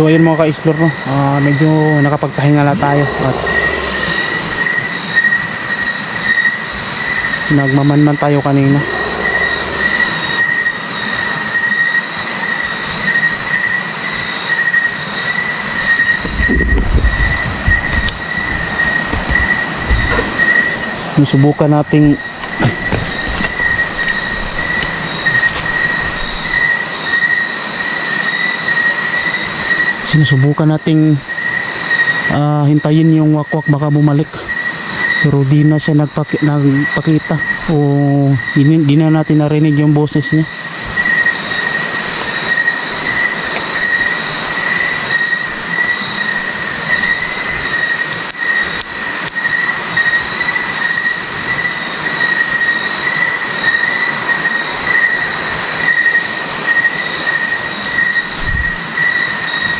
So ayun mga ka-explore no, ah, medyo nakapagpahinga na tayo at nagmamanman tayo kanina. Susubukan nating sinusubukan nating ah, hintayin yung wakwak baka bumalik. Pero di na siya nagpaki, nagpakita. O di, di na natin narinig yung boses niya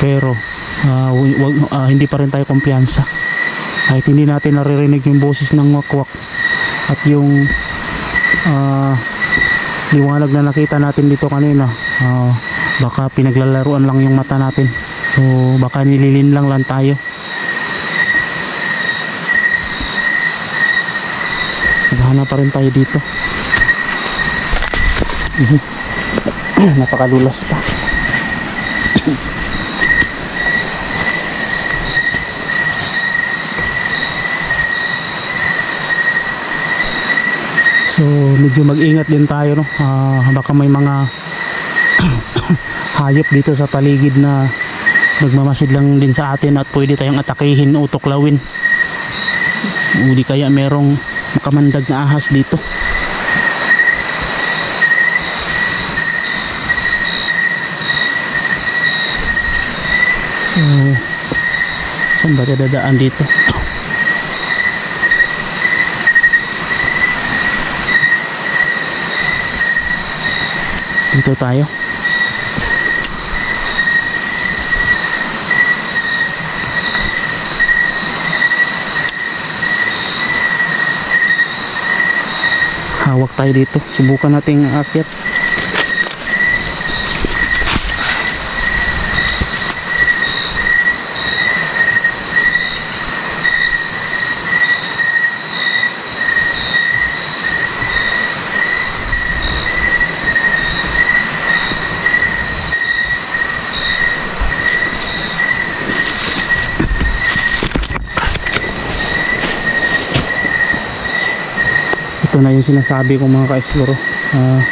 pero ah, wi- hindi pa rin tayo kumpiyansa. Kahit hindi natin naririnig yung boses ng wakwak at yung ah, liwanag na nakita natin dito kanina ah, baka pinaglalaruan lang yung mata natin. So baka nililin lang lang tayo. Naghahanap pa rin tayo dito. Napakalulas pa So medyo mag-ingat din tayo no. Ah, baka may mga hayop dito sa paligid na nagmamasid lang din sa atin at pwede tayong atakihin o tuklawin. O di kaya merong makamandag na ahas dito. So, saan ba dadaan dito? Dito tayo. Hawak tayo dito. Subukan nating aakyat. Ito na yung sinasabi kong mga ka-explore. Ah,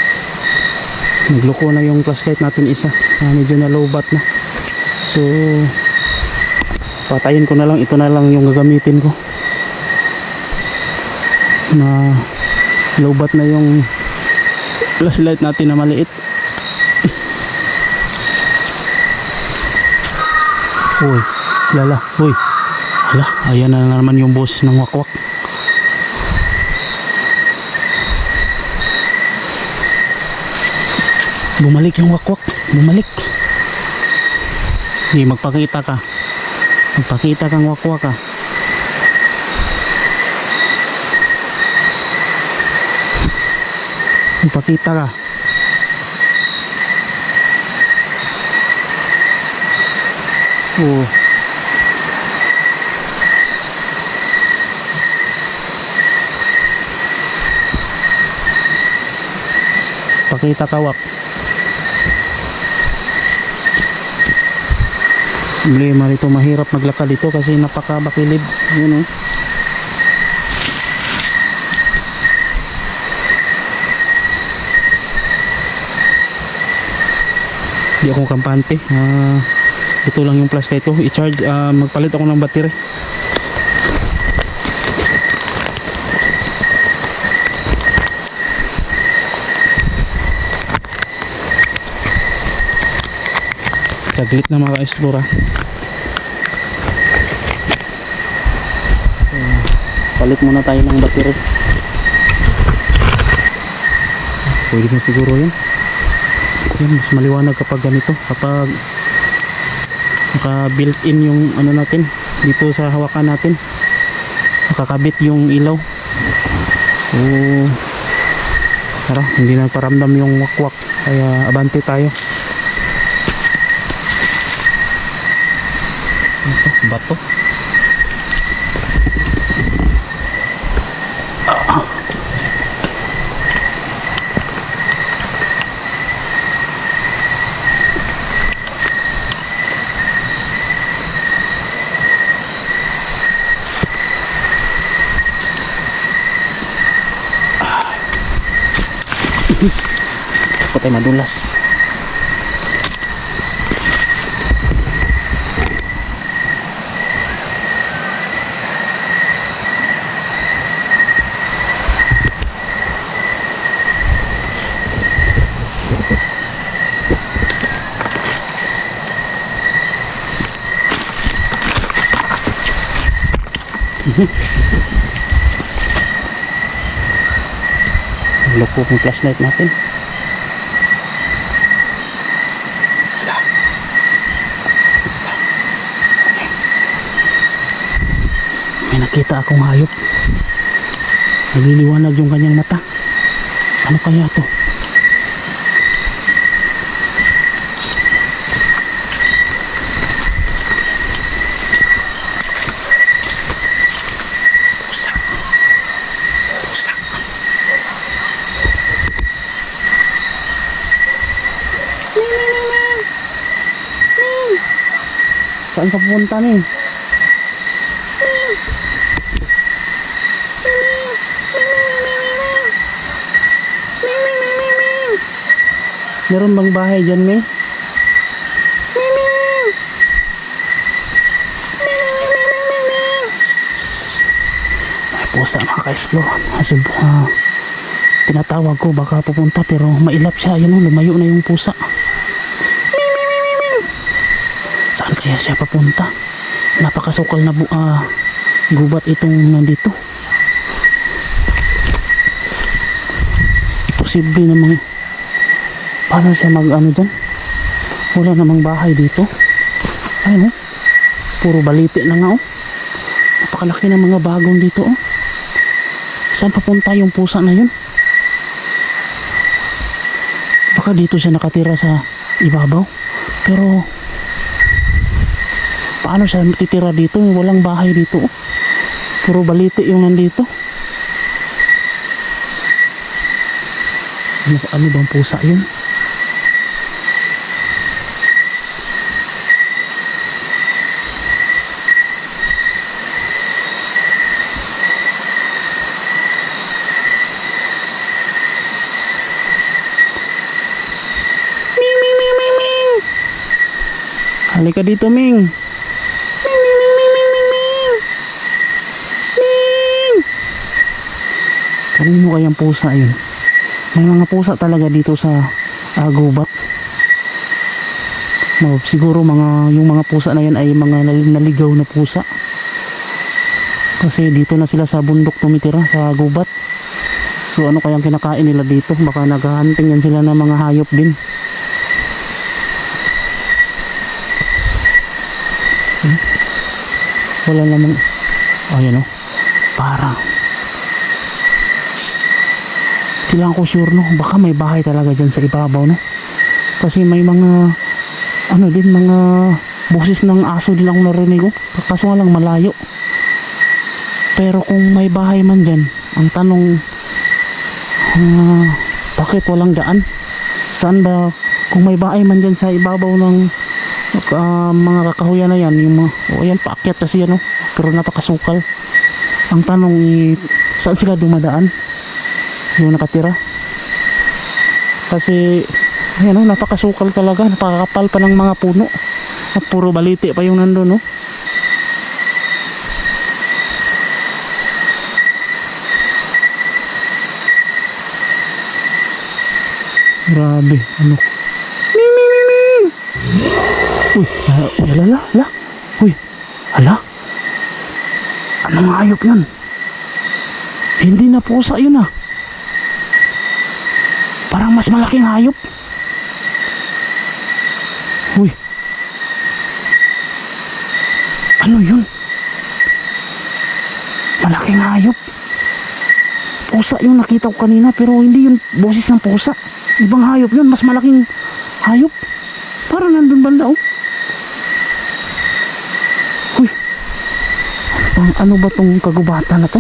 nagloko na yung flashlight natin isa. Ah, medyo na low bat na. So patayin ko na lang. Ito na lang yung gagamitin ko. Na low bat na yung flashlight natin na maliit. Uy lala. Uy hala ayan na naman yung boses ng wakwak Bumalik yung wakwak. Bumalik. Hindi, magpakita ka. Magpakita kang wakwak ka. Magpakita ka. Oo. Pakita ka wak. Problema rito mahirap maglakad dito kasi napakabakilid. Yun oh. Di ako kampante. Ah, ito lang yung flashlight ko. I-charge, ah, magpalit ako ng battery. Saglit na mga ka-explore palit muna tayo ng battery. Pwede na siguro yan yan mas maliwanag kapag ganito. Kapag naka built in yung ano natin dito sa hawakan natin. Nakakabit yung ilaw. So tara hindi na paramdam yung wakwak. Kaya abante tayo bato. Ako tayo madulas. Loko yung flashlight natin. May nakita akong hayop. Nagliliwanag yung kanyang mata. Ano kaya to? Pusa. Pusa. Saan ka pupunta ni? Meron bang bahay dyan, May? Ay, pusa mga ka-explore. Kasi, ah, tinatawag ko baka pupunta pero mailap siya. Ayun, oh, lumayo na yung pusa. Saan kaya siya papunta? Napakasukal na bu- ah, gubat itong nandito. Posible namang paano siya mag ano dyan? Wala namang bahay dito. Ayun oh. Puro baliti na nga oh. Napakalaki ng mga bagong dito oh. Saan papunta yung pusa na yun? Baka dito siya nakatira sa ibabaw. Pero paano siya titira dito? Walang bahay dito. Puro baliti yung nandito. Ano, ano bang pusa yun? Halika dito. Ming, ming, ming, ming, ming, ming, ming. Ming. Kanino kayang pusa yun? May mga pusa talaga dito sa uh, gubat. No, siguro mga yung mga pusa na yan ay mga nal- naligaw na pusa. Kasi dito na sila sa bundok tumitira sa gubat. So ano kayang kinakain nila dito? Baka naghahunting yan sila ng mga hayop din. Hmm? Wala namang ayan o. Parang kailangan ko sure no? Baka may bahay talaga dyan sa ibabaw no? Kasi may mga ano din mga boses ng aso din ako narinig ko kaso nga lang malayo. Pero kung may bahay man dyan ang tanong ah, bakit walang daan? Saan ba kung may bahay man dyan sa ibabaw ng ah, mga kakahuyan na yan yung mga o yan paakyat kasi yan no pero napakasukal. Ang tanong eh, saan sila dumadaan yung nakatira. Kasi ayan o napakasukal talaga. Napakakapal pa ng mga puno. At puro baliti pa yung nandun no grabe ano? Ming ming ming ming uy ala ala ala ala. Uy ala. Anong hayop yun? Hindi na pusa yun ah Parang mas malaking hayop. Uy. Ano yun? Malaking hayop. Pusa yung nakita ko kanina pero hindi yun boses ng pusa. Ibang hayop yun. Mas malaking hayop. Parang nandun banda oh. Ang ano ba tong kagubatan na to?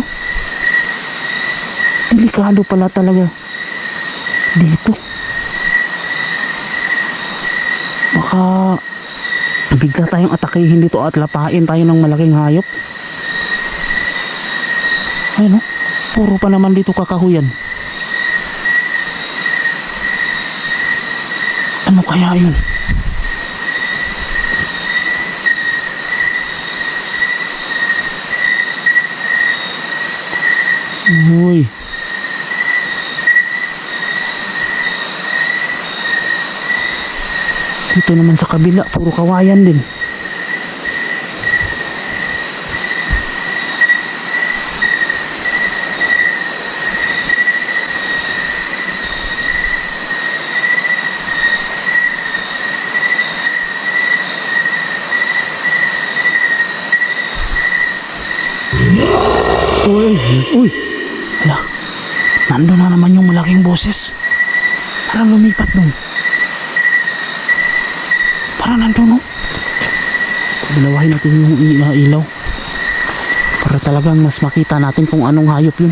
Delikado pala talaga dito. Baka bigla tayong atakihin dito at lapain tayo ng malaking hayop. Ayun oh, puro pa naman dito kakahuyan. Ano kaya yun? Uy. Dito naman sa kabila, puro kawayan din. Uy, uy. Hala, nandun na naman yung malaking boses. Parang lumipat dun. Parang nandun, no? Bilawahin natin yung uh, ilaw. Para talagang mas makita natin kung anong hayop yun.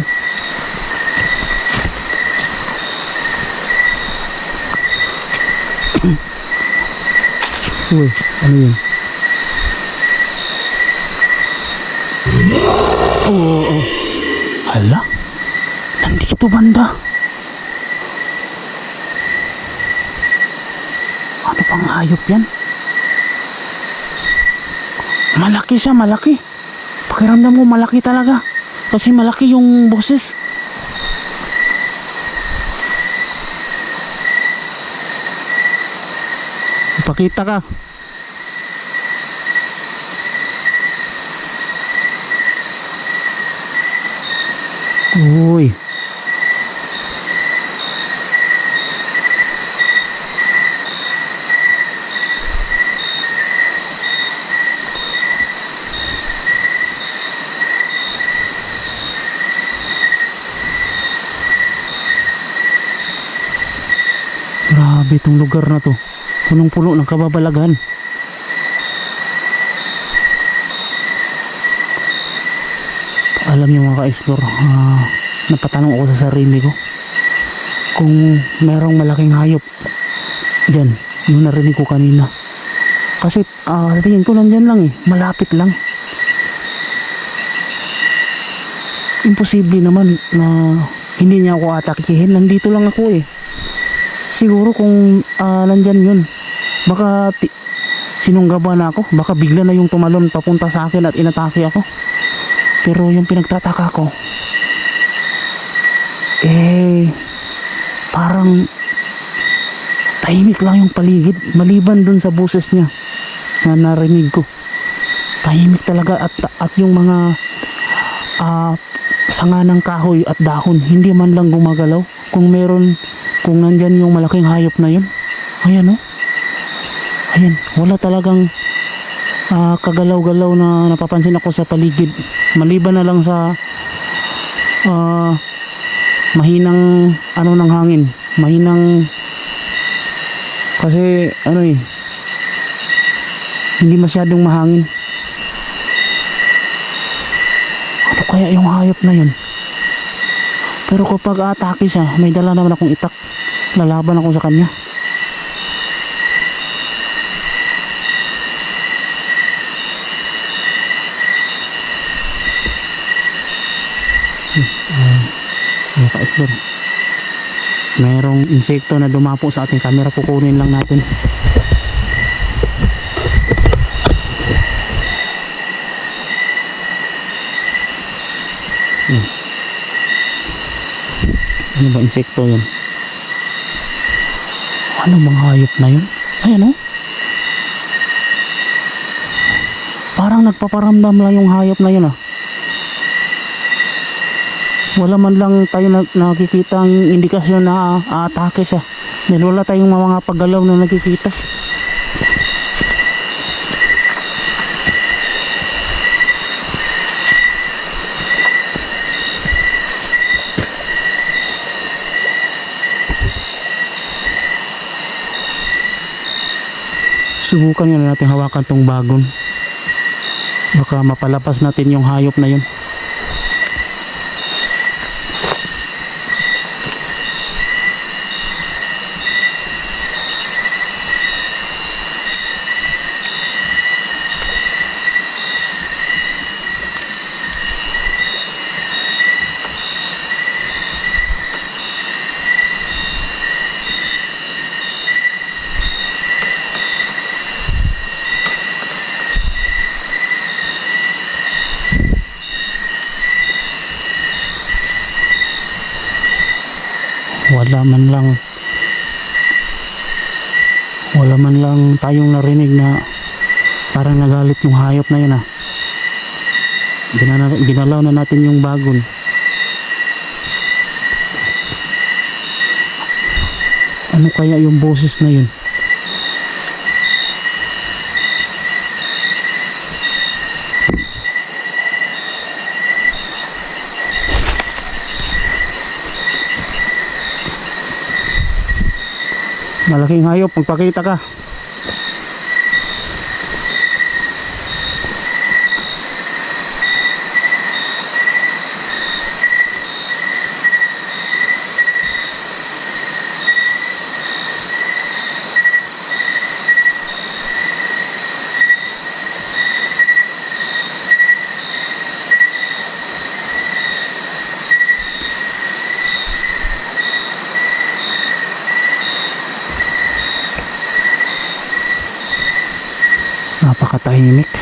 Uy, ano yun? Oo, oo, oo. Hala, nandito banda. Ano pang hayop yan? Malaki siya, malaki. Pakiramdam mo malaki talaga. Kasi malaki yung boses. Ipakita ka. Uy. Grabe itong lugar na to. Punong-puno ng kababalaghan. Alam niyo mga ka-explore, ah, napatanong ako sa sarili ko kung merong malaking hayop dyan, yung narinig ko kanina. Kasi sa tingin ko nandyan lang eh, malapit lang. Imposible naman na hindi niya ako atakihin, nandito lang ako eh. Siguro kung ah, nandyan yun, baka ti- sinunggaba na ako, baka bigla na yung tumalon papunta sa akin at inatake ako. Pero yung pinagtataka ko, eh, parang tahimik lang yung paligid maliban dun sa boses niya na narinig ko. Tahimik talaga at, at yung mga ah, sanga ng kahoy at dahon, hindi man lang gumagalaw. Kung meron, kung nandyan yung malaking hayop na yun, ayan oh. Ayan, wala talagang ah, kagalaw-galaw na napapansin ako sa paligid. Maliban na lang sa ah, mahinang ano ng hangin. Mahinang kasi ano eh hindi masyadong mahangin. Ano kaya yung hayop na yun? Pero kapag atake siya may dala naman akong itak lalaban ako sa kanya. Mga ka-explore merong insekto na dumapo sa ating camera. Kukunin lang natin. Hmm. ano ba insekto yun ano bang hayop na yun? Ayan o parang nagpaparamdam lang yung hayop na yun ah. Wala man lang tayo na, nakikita ang indikasyon na aatake siya. Dahil wala tayong mga paggalaw na nakikita subukan nga natin hawakan tong bagon Baka mapalapas natin yung hayop na yun. wala man lang wala lang tayong narinig na parang nagalit yung hayop na yun ah. Ginana, ginalaw na natin yung bagon. Ano kaya yung boses na yun? Malaking hayop magpakita ka ini.